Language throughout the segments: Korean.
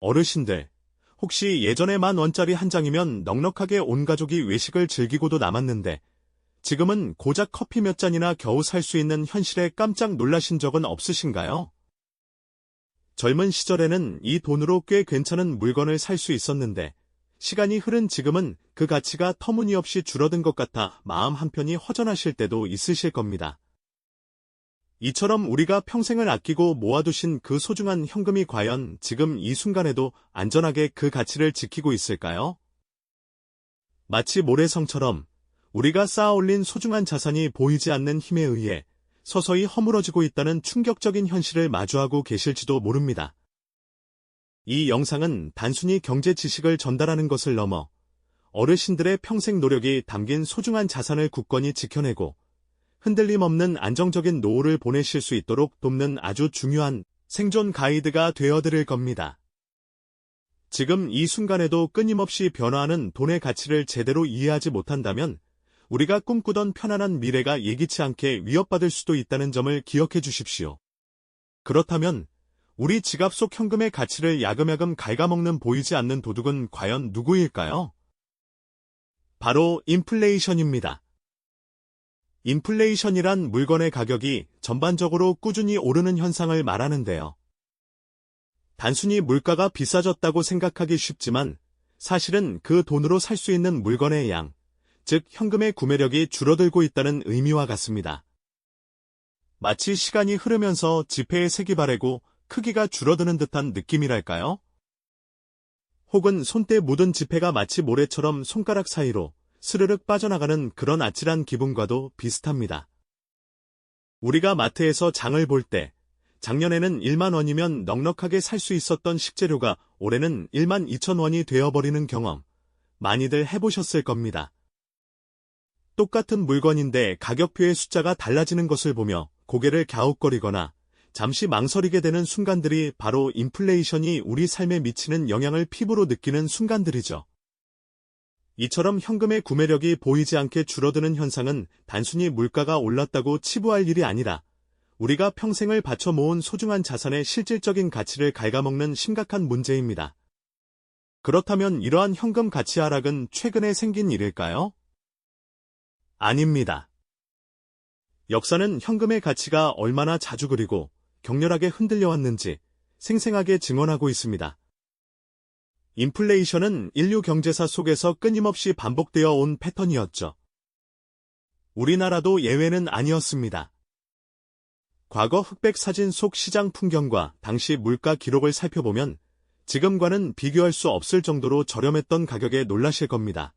어르신들, 혹시 예전에 만 원짜리 한 장이면 넉넉하게 온 가족이 외식을 즐기고도 남았는데 지금은 고작 커피 몇 잔이나 겨우 살 수 있는 현실에 깜짝 놀라신 적은 없으신가요? 젊은 시절에는 이 돈으로 꽤 괜찮은 물건을 살 수 있었는데 시간이 흐른 지금은 그 가치가 터무니없이 줄어든 것 같아 마음 한편이 허전하실 때도 있으실 겁니다. 이처럼 우리가 평생을 아끼고 모아두신 그 소중한 현금이 과연 지금 이 순간에도 안전하게 그 가치를 지키고 있을까요? 마치 모래성처럼 우리가 쌓아올린 소중한 자산이 보이지 않는 힘에 의해 서서히 허물어지고 있다는 충격적인 현실을 마주하고 계실지도 모릅니다. 이 영상은 단순히 경제 지식을 전달하는 것을 넘어 어르신들의 평생 노력이 담긴 소중한 자산을 굳건히 지켜내고 흔들림 없는 안정적인 노후를 보내실 수 있도록 돕는 아주 중요한 생존 가이드가 되어드릴 겁니다. 지금 이 순간에도 끊임없이 변화하는 돈의 가치를 제대로 이해하지 못한다면 우리가 꿈꾸던 편안한 미래가 예기치 않게 위협받을 수도 있다는 점을 기억해 주십시오. 그렇다면 우리 지갑 속 현금의 가치를 야금야금 갉아먹는 보이지 않는 도둑은 과연 누구일까요? 바로 인플레이션입니다. 인플레이션이란 물건의 가격이 전반적으로 꾸준히 오르는 현상을 말하는데요. 단순히 물가가 비싸졌다고 생각하기 쉽지만 사실은 그 돈으로 살 수 있는 물건의 양, 즉 현금의 구매력이 줄어들고 있다는 의미와 같습니다. 마치 시간이 흐르면서 지폐의 색이 바래고 크기가 줄어드는 듯한 느낌이랄까요? 혹은 손때 묻은 지폐가 마치 모래처럼 손가락 사이로 스르륵 빠져나가는 그런 아찔한 기분과도 비슷합니다. 우리가 마트에서 장을 볼 때 작년에는 1만 원이면 넉넉하게 살 수 있었던 식재료가 올해는 1만 2천 원이 되어버리는 경험 많이들 해보셨을 겁니다. 똑같은 물건인데 가격표의 숫자가 달라지는 것을 보며 고개를 갸웃거리거나 잠시 망설이게 되는 순간들이 바로 인플레이션이 우리 삶에 미치는 영향을 피부로 느끼는 순간들이죠. 이처럼 현금의 구매력이 보이지 않게 줄어드는 현상은 단순히 물가가 올랐다고 치부할 일이 아니라 우리가 평생을 바쳐 모은 소중한 자산의 실질적인 가치를 갉아먹는 심각한 문제입니다. 그렇다면 이러한 현금 가치 하락은 최근에 생긴 일일까요? 아닙니다. 역사는 현금의 가치가 얼마나 자주 그리고 격렬하게 흔들려 왔는지 생생하게 증언하고 있습니다. 인플레이션은 인류 경제사 속에서 끊임없이 반복되어 온 패턴이었죠. 우리나라도 예외는 아니었습니다. 과거 흑백 사진 속 시장 풍경과 당시 물가 기록을 살펴보면 지금과는 비교할 수 없을 정도로 저렴했던 가격에 놀라실 겁니다.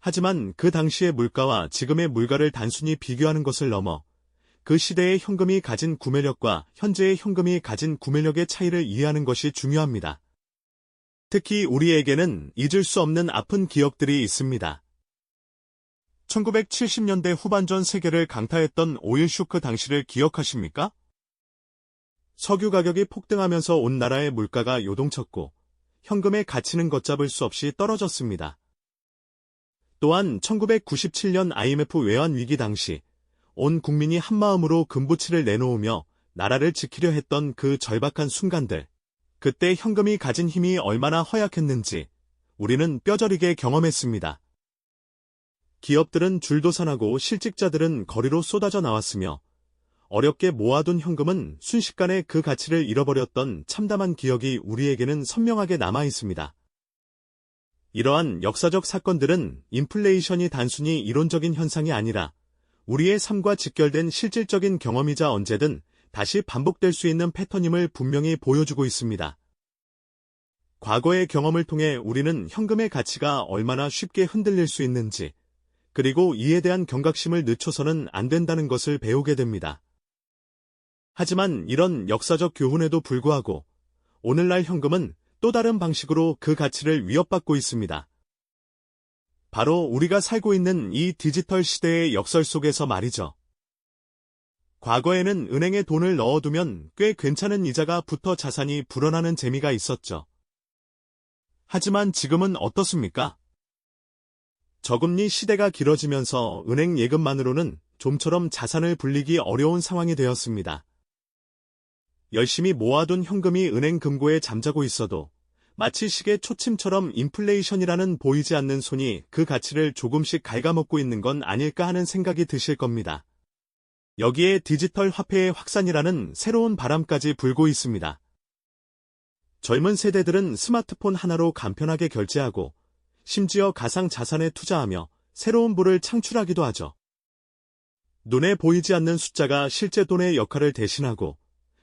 하지만 그 당시의 물가와 지금의 물가를 단순히 비교하는 것을 넘어 그 시대의 현금이 가진 구매력과 현재의 현금이 가진 구매력의 차이를 이해하는 것이 중요합니다. 특히 우리에게는 잊을 수 없는 아픈 기억들이 있습니다. 1970년대 후반 전 세계를 강타했던 오일 쇼크 당시를 기억하십니까? 석유 가격이 폭등하면서 온 나라의 물가가 요동쳤고 현금의 가치는 걷잡을 수 없이 떨어졌습니다. 또한 1997년 IMF 외환 위기 당시 온 국민이 한마음으로 금부치를 내놓으며 나라를 지키려 했던 그 절박한 순간들, 그때 현금이 가진 힘이 얼마나 허약했는지 우리는 뼈저리게 경험했습니다. 기업들은 줄도산하고 실직자들은 거리로 쏟아져 나왔으며 어렵게 모아둔 현금은 순식간에 그 가치를 잃어버렸던 참담한 기억이 우리에게는 선명하게 남아 있습니다. 이러한 역사적 사건들은 인플레이션이 단순히 이론적인 현상이 아니라 우리의 삶과 직결된 실질적인 경험이자 언제든 다시 반복될 수 있는 패턴임을 분명히 보여주고 있습니다. 과거의 경험을 통해 우리는 현금의 가치가 얼마나 쉽게 흔들릴 수 있는지, 그리고 이에 대한 경각심을 늦춰서는 안 된다는 것을 배우게 됩니다. 하지만 이런 역사적 교훈에도 불구하고 오늘날 현금은 또 다른 방식으로 그 가치를 위협받고 있습니다. 바로 우리가 살고 있는 이 디지털 시대의 역설 속에서 말이죠. 과거에는 은행에 돈을 넣어두면 꽤 괜찮은 이자가 붙어 자산이 불어나는 재미가 있었죠. 하지만 지금은 어떻습니까? 저금리 시대가 길어지면서 은행 예금만으로는 좀처럼 자산을 불리기 어려운 상황이 되었습니다. 열심히 모아둔 현금이 은행 금고에 잠자고 있어도 마치 시계 초침처럼 인플레이션이라는 보이지 않는 손이 그 가치를 조금씩 갉아먹고 있는 건 아닐까 하는 생각이 드실 겁니다. 여기에 디지털 화폐의 확산이라는 새로운 바람까지 불고 있습니다. 젊은 세대들은 스마트폰 하나로 간편하게 결제하고 심지어 가상 자산에 투자하며 새로운 부를 창출하기도 하죠. 눈에 보이지 않는 숫자가 실제 돈의 역할을 대신하고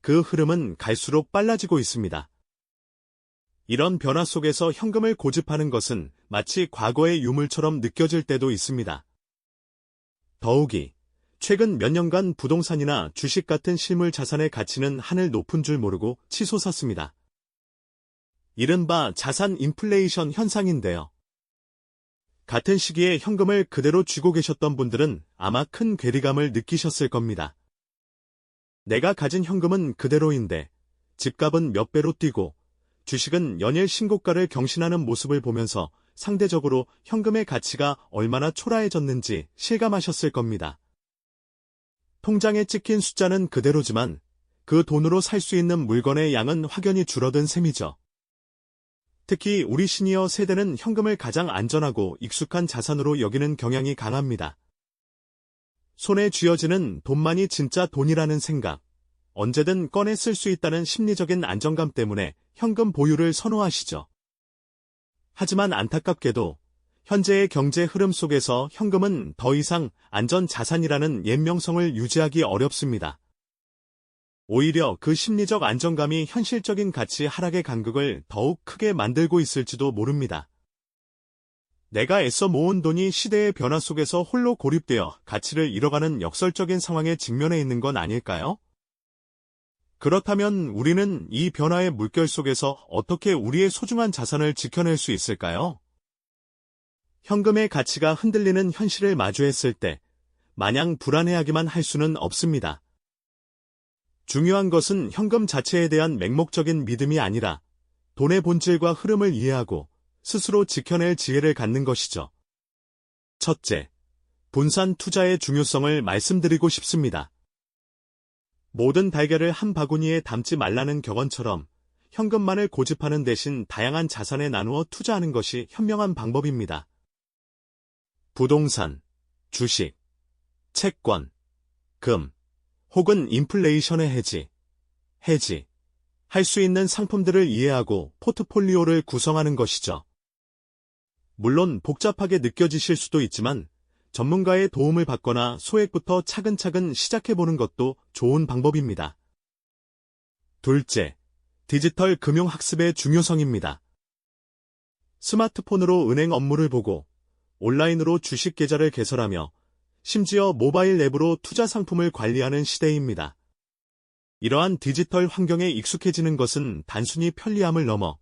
그 흐름은 갈수록 빨라지고 있습니다. 이런 변화 속에서 현금을 고집하는 것은 마치 과거의 유물처럼 느껴질 때도 있습니다. 더욱이 최근 몇 년간 부동산이나 주식 같은 실물 자산의 가치는 하늘 높은 줄 모르고 치솟았습니다. 이른바 자산 인플레이션 현상인데요. 같은 시기에 현금을 그대로 쥐고 계셨던 분들은 아마 큰 괴리감을 느끼셨을 겁니다. 내가 가진 현금은 그대로인데 집값은 몇 배로 뛰고 주식은 연일 신고가를 경신하는 모습을 보면서 상대적으로 현금의 가치가 얼마나 초라해졌는지 실감하셨을 겁니다. 통장에 찍힌 숫자는 그대로지만 그 돈으로 살 수 있는 물건의 양은 확연히 줄어든 셈이죠. 특히 우리 시니어 세대는 현금을 가장 안전하고 익숙한 자산으로 여기는 경향이 강합니다. 손에 쥐어지는 돈만이 진짜 돈이라는 생각, 언제든 꺼내 쓸 수 있다는 심리적인 안정감 때문에 현금 보유를 선호하시죠. 하지만 안타깝게도 현재의 경제 흐름 속에서 현금은 더 이상 안전 자산이라는 옛명성을 유지하기 어렵습니다. 오히려 그 심리적 안정감이 현실적인 가치 하락의 간극을 더욱 크게 만들고 있을지도 모릅니다. 내가 애써 모은 돈이 시대의 변화 속에서 홀로 고립되어 가치를 잃어가는 역설적인 상황에 직면해 있는 건 아닐까요? 그렇다면 우리는 이 변화의 물결 속에서 어떻게 우리의 소중한 자산을 지켜낼 수 있을까요? 현금의 가치가 흔들리는 현실을 마주했을 때 마냥 불안해하기만 할 수는 없습니다. 중요한 것은 현금 자체에 대한 맹목적인 믿음이 아니라 돈의 본질과 흐름을 이해하고 스스로 지켜낼 지혜를 갖는 것이죠. 첫째, 분산 투자의 중요성을 말씀드리고 싶습니다. 모든 달걀을 한 바구니에 담지 말라는 격언처럼 현금만을 고집하는 대신 다양한 자산에 나누어 투자하는 것이 현명한 방법입니다. 부동산, 주식, 채권, 금, 혹은 인플레이션의 해지, 해지, 할 수 있는 상품들을 이해하고 포트폴리오를 구성하는 것이죠. 물론 복잡하게 느껴지실 수도 있지만 전문가의 도움을 받거나 소액부터 차근차근 시작해보는 것도 좋은 방법입니다. 둘째, 디지털 금융학습의 중요성입니다. 스마트폰으로 은행 업무를 보고 온라인으로 주식 계좌를 개설하며 심지어 모바일 앱으로 투자 상품을 관리하는 시대입니다. 이러한 디지털 환경에 익숙해지는 것은 단순히 편리함을 넘어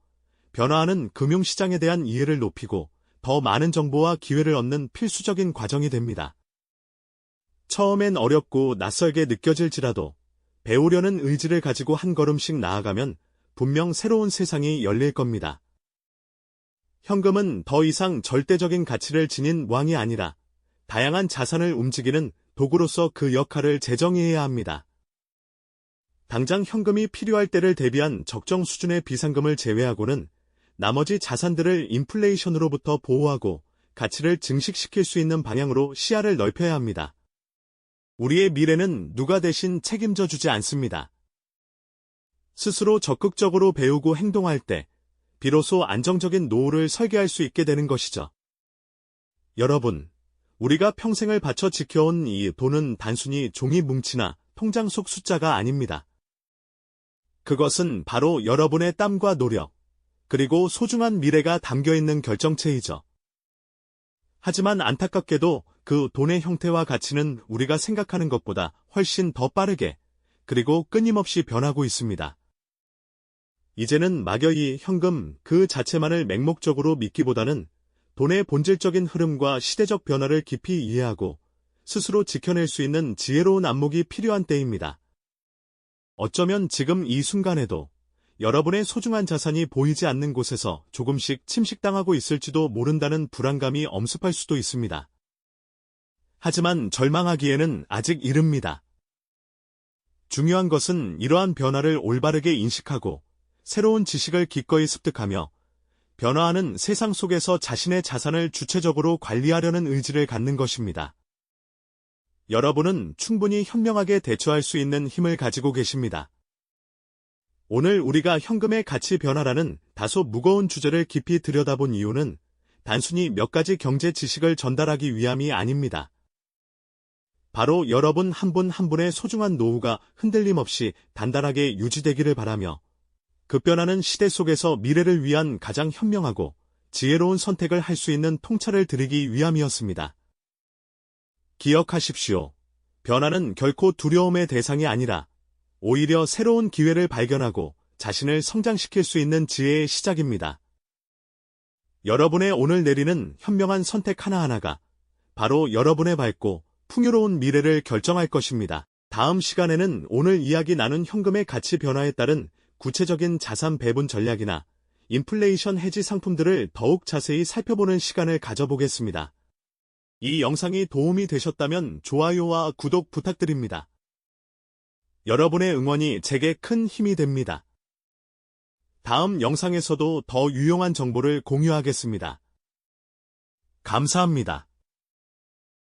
변화하는 금융시장에 대한 이해를 높이고 더 많은 정보와 기회를 얻는 필수적인 과정이 됩니다. 처음엔 어렵고 낯설게 느껴질지라도 배우려는 의지를 가지고 한 걸음씩 나아가면 분명 새로운 세상이 열릴 겁니다. 현금은 더 이상 절대적인 가치를 지닌 왕이 아니라 다양한 자산을 움직이는 도구로서 그 역할을 재정의해야 합니다. 당장 현금이 필요할 때를 대비한 적정 수준의 비상금을 제외하고는 나머지 자산들을 인플레이션으로부터 보호하고 가치를 증식시킬 수 있는 방향으로 시야를 넓혀야 합니다. 우리의 미래는 누가 대신 책임져 주지 않습니다. 스스로 적극적으로 배우고 행동할 때 비로소 안정적인 노후를 설계할 수 있게 되는 것이죠. 여러분, 우리가 평생을 바쳐 지켜온 이 돈은 단순히 종이 뭉치나 통장 속 숫자가 아닙니다. 그것은 바로 여러분의 땀과 노력, 그리고 소중한 미래가 담겨 있는 결정체이죠. 하지만 안타깝게도 그 돈의 형태와 가치는 우리가 생각하는 것보다 훨씬 더 빠르게, 그리고 끊임없이 변하고 있습니다. 이제는 막연히 현금 그 자체만을 맹목적으로 믿기보다는 돈의 본질적인 흐름과 시대적 변화를 깊이 이해하고 스스로 지켜낼 수 있는 지혜로운 안목이 필요한 때입니다. 어쩌면 지금 이 순간에도 여러분의 소중한 자산이 보이지 않는 곳에서 조금씩 침식당하고 있을지도 모른다는 불안감이 엄습할 수도 있습니다. 하지만 절망하기에는 아직 이릅니다. 중요한 것은 이러한 변화를 올바르게 인식하고 새로운 지식을 기꺼이 습득하며 변화하는 세상 속에서 자신의 자산을 주체적으로 관리하려는 의지를 갖는 것입니다. 여러분은 충분히 현명하게 대처할 수 있는 힘을 가지고 계십니다. 오늘 우리가 현금의 가치 변화라는 다소 무거운 주제를 깊이 들여다본 이유는 단순히 몇 가지 경제 지식을 전달하기 위함이 아닙니다. 바로 여러분 한 분한 분의 소중한 노후가 흔들림 없이 단단하게 유지되기를 바라며 급변하는 시대 속에서 미래를 위한 가장 현명하고 지혜로운 선택을 할 수 있는 통찰을 드리기 위함이었습니다. 기억하십시오. 변화는 결코 두려움의 대상이 아니라 오히려 새로운 기회를 발견하고 자신을 성장시킬 수 있는 지혜의 시작입니다. 여러분의 오늘 내리는 현명한 선택 하나하나가 바로 여러분의 밝고 풍요로운 미래를 결정할 것입니다. 다음 시간에는 오늘 이야기 나눈 현금의 가치 변화에 따른 구체적인 자산 배분 전략이나 인플레이션 해지 상품들을 더욱 자세히 살펴보는 시간을 가져보겠습니다. 이 영상이 도움이 되셨다면 좋아요와 구독 부탁드립니다. 여러분의 응원이 제게 큰 힘이 됩니다. 다음 영상에서도 더 유용한 정보를 공유하겠습니다. 감사합니다.